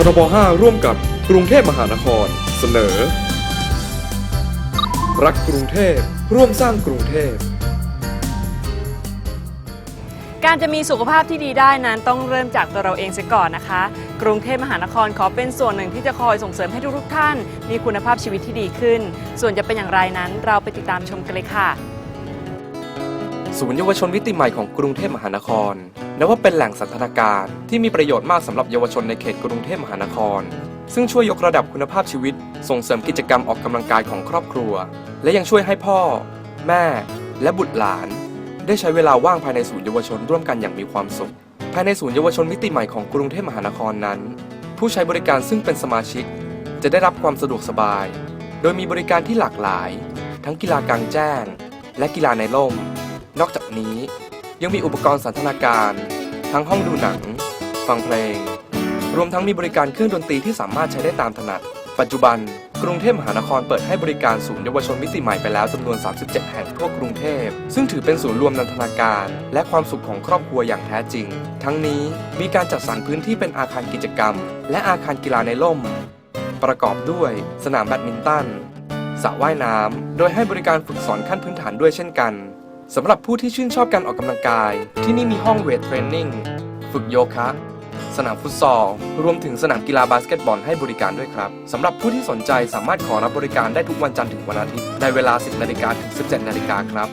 ททบ5ร่วมกับกรุงเทพมหานคร เสนอ รักกรุงเทพร่วมสร้างกรุงเทพ การจะมีสุขภาพที่ดีได้นั้นต้องเริ่มจากตัวเราเองเสียก่อนนะคะ กรุงเทพมหานครขอเป็นส่วนหนึ่งที่จะคอยส่งเสริมให้ทุกๆท่าน มีคุณภาพชีวิตที่ดีขึ้น ส่วนจะเป็นอย่างไรนั้นเราไปติดตามชมกันเลยค่ะ ศูนย์เยาวชนมิติใหม่ของกรุงเทพมหานคร นับว่าเป็นแหล่งสันทนาการที่มีประโยชน์มากสำหรับเยาวชนในเขตกรุงเทพมหานคร ซึ่งช่วยยกระดับคุณภาพชีวิต ส่งเสริมกิจกรรมออกกำลังกายของครอบครัว และยังช่วยให้พ่อ แม่ และบุตรหลาน ได้ใช้เวลาว่างภายในศูนย์เยาวชนร่วมกันอย่างมีความสุข ภายในศูนย์เยาวชนมิติใหม่ของกรุงเทพมหานครนั้น ผู้ใช้บริการซึ่งเป็นสมาชิก จะได้รับความสะดวกสบาย โดยมีบริการที่หลากหลาย ทั้งกีฬากลางแจ้ง และกีฬาในร่ม นอกจากนี้ ยังมีอุปกรณ์สันทนาการ ทั้งห้องดูหนัง ฟังเพลง รวมทั้งมีบริการเครื่องดนตรีที่สามารถใช้ได้ตามถนัด ปัจจุบัน กรุงเทพมหานครเปิดให้บริการศูนย์เยาวชนมิติใหม่ไปแล้วจำนวน 37 แห่งทั่วกรุงเทพ ซึ่งถือเป็นศูนย์รวมนันทนาการ และความสุขของครอบครัวอย่างแท้จริง ทั้งนี้มีการจัดสรรพื้นที่เป็นอาคารกิจกรรม และอาคารกีฬาในร่ม ประกอบด้วย สนามแบดมินตันสระว่ายน้ำ โดยให้บริการฝึกสอนขั้นพื้นฐานด้วยเช่นกัน สำหรับผู้ที่ชื่นชอบการออกกำลังกาย ที่นี่มีห้องเวทเทรนนิ่งฝึกโยคะ สนามฟุตซอล รวมถึงสนามกีฬาบาสเกตบอลให้บริการด้วยครับสำหรับผู้ที่สนใจสามารถขอรับบริการได้ทุกวันจันทร์ถึงวันอาทิตย์ ในเวลา 10นาฬิกาถึง 17นาฬิกาครับ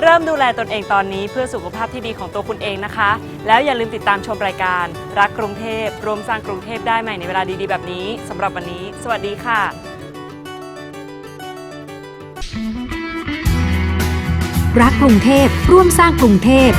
เริ่มดูแลตนเองตอนนี้เพื่อสุขภาพที่ดีของตัวคุณเองนะคะ แล้วอย่าลืมติดตามชมรายการ รักกรุงเทพรวมสร้างกรุงเทพได้ใหม่ในเวลาดีๆ แบบนี้สำหรับวันนี้ สวัสดีค่ะ รักกรุงเทพร่วมสร้างกรุงเทพ